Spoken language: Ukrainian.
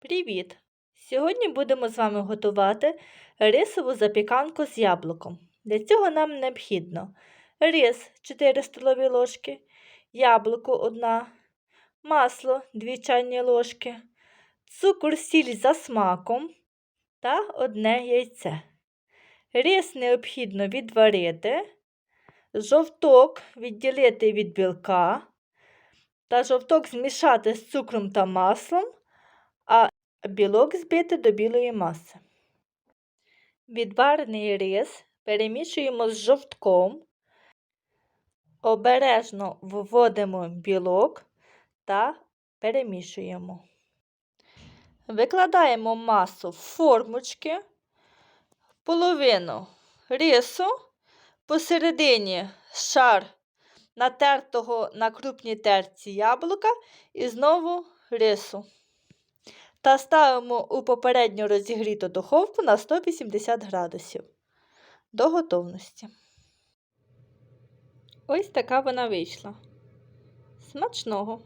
Привіт! Сьогодні будемо з вами готувати рисову запіканку з яблуком. Для цього нам необхідно рис 4 столові ложки, яблуко 1, масло 2 чайні ложки, цукор сіль за смаком та одне яйце. Рис необхідно відварити, жовток відділити від білка та жовток змішати з цукром та маслом, а білок збити до білої маси. Відварений рис перемішуємо з жовтком, обережно вводимо білок та перемішуємо. Викладаємо масу в формочки, половину рису, посередині шар натертого на крупній терці яблука і знову рису. Та ставимо у попередньо розігріту духовку на 180 градусів до готовності. Ось така вона вийшла. Смачного!